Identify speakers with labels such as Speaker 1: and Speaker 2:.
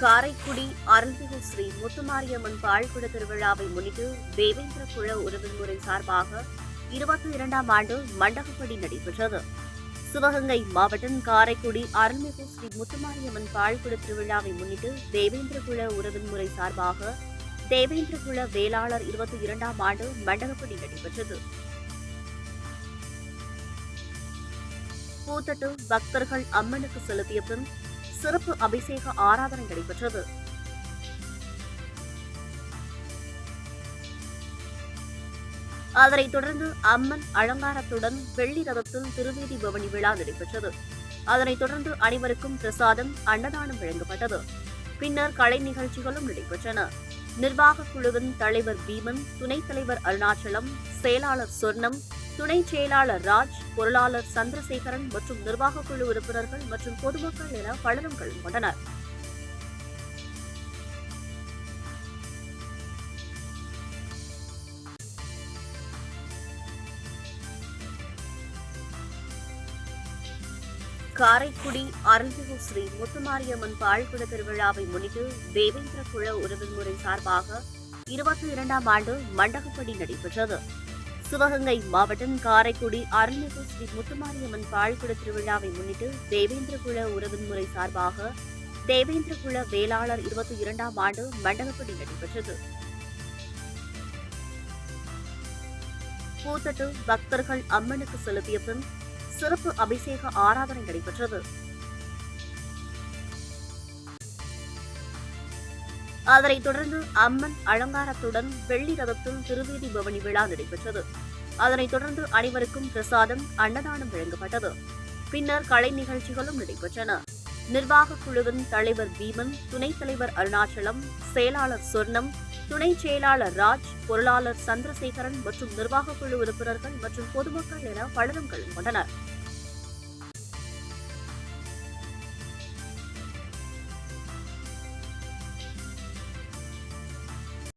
Speaker 1: காரைக்குடி அருள்மிகு ஸ்ரீ முத்துமாரியம்மன் பாழ்குட திருவிழாவை முன்னிட்டு தேவேந்திர குல உறவின்முறை சார்பாக இருபத்தி இரண்டாம் ஆண்டு மண்டகப்படி நடைபெற்றது. சிவகங்கை மாவட்டம் காரைக்குடி அருள்மிகு ஸ்ரீ முத்துமாரியம்மன் பாழ்குட திருவிழாவை முன்னிட்டு தேவேந்திர குல உறவின்முறை சார்பாக தேவேந்திர குல வேளாளர் இருபத்தி இரண்டாம் ஆண்டு மண்டகப்படி நடைபெற்றது. பூத்தட்டு பக்தர்கள் அம்மனுக்கு செலுத்திய பின் சிறப்பு அபிஷேக ஆராதனை நடைபெற்றது. அதனைத் தொடர்ந்து அம்மன் அலங்காரத்துடன் வெள்ளி ரதத்தில் திருவீதி பவனி விழா நடைபெற்றது. அதனைத் தொடர்ந்து அனைவருக்கும் பிரசாதம் அன்னதானம் வழங்கப்பட்டது. பின்னர் கலை நிகழ்ச்சிகளும் நடைபெற்றன. நிர்வாகக் குழுவின் தலைவர் பீமன் துணைத் தலைவர் அருணாச்சலம் செயலாளர் சொர்ணம் துணை செயலாளர் ராஜ் பொருளாளர் சந்திரசேகரன் மற்றும் நிர்வாக குழு உறுப்பினர்கள் மற்றும் பொதுமக்கள் என பலரும் கலந்து கொண்டனர். காரைக்குடி அருள்மிகு ஸ்ரீ முத்துமாரியம்மன் பாழ்குட திருவிழாவை முன்னிட்டு தேவேந்திர குல உறவுமுறை சார்பாக இருபத்தி இரண்டாம் ஆண்டு மண்டகப்படி நடைபெற்றது. சிவகங்கை மாவட்டம் காரைக்குடி அருள்மிகு ஸ்ரீ முத்துமாரியம்மன் பாழ்குட திருவிழாவை முன்னிட்டு தேவேந்திரகுல உறவின் முறை சார்பாக தேவேந்திரகுல வேளாளர் இருபத்தி இரண்டாம் ஆண்டு மண்டலப்படி நடைபெற்றது. பூத்தட்டு பக்தர்கள் அம்மனுக்கு செலுத்திய பின் சிறப்பு அபிஷேக ஆராதனை நடைபெற்றது. அதனைத் தொடர்ந்து அம்மன் அலங்காரத்துடன் வெள்ளி ரதத்தில் திருவேதி பவனி விழா நடைபெற்றது. அதனைத் தொடர்ந்து அனைவருக்கும் பிரசாதம் அன்னதானம் வழங்கப்பட்டது. பின்னர் கலை நிகழ்ச்சிகளும் நடைபெற்றன. நிர்வாகக் குழுவின் தலைவர் பீமன் துணைத் தலைவர் அருணாச்சலம் செயலாளர் சொர்ணம் துணை செயலாளர் ராஜ் பொருளாளர் சந்திரசேகரன் மற்றும் நிர்வாகக் குழு உறுப்பினர்கள் மற்றும் பொதுமக்கள் என பலரும் கலந்து கொண்டனர்.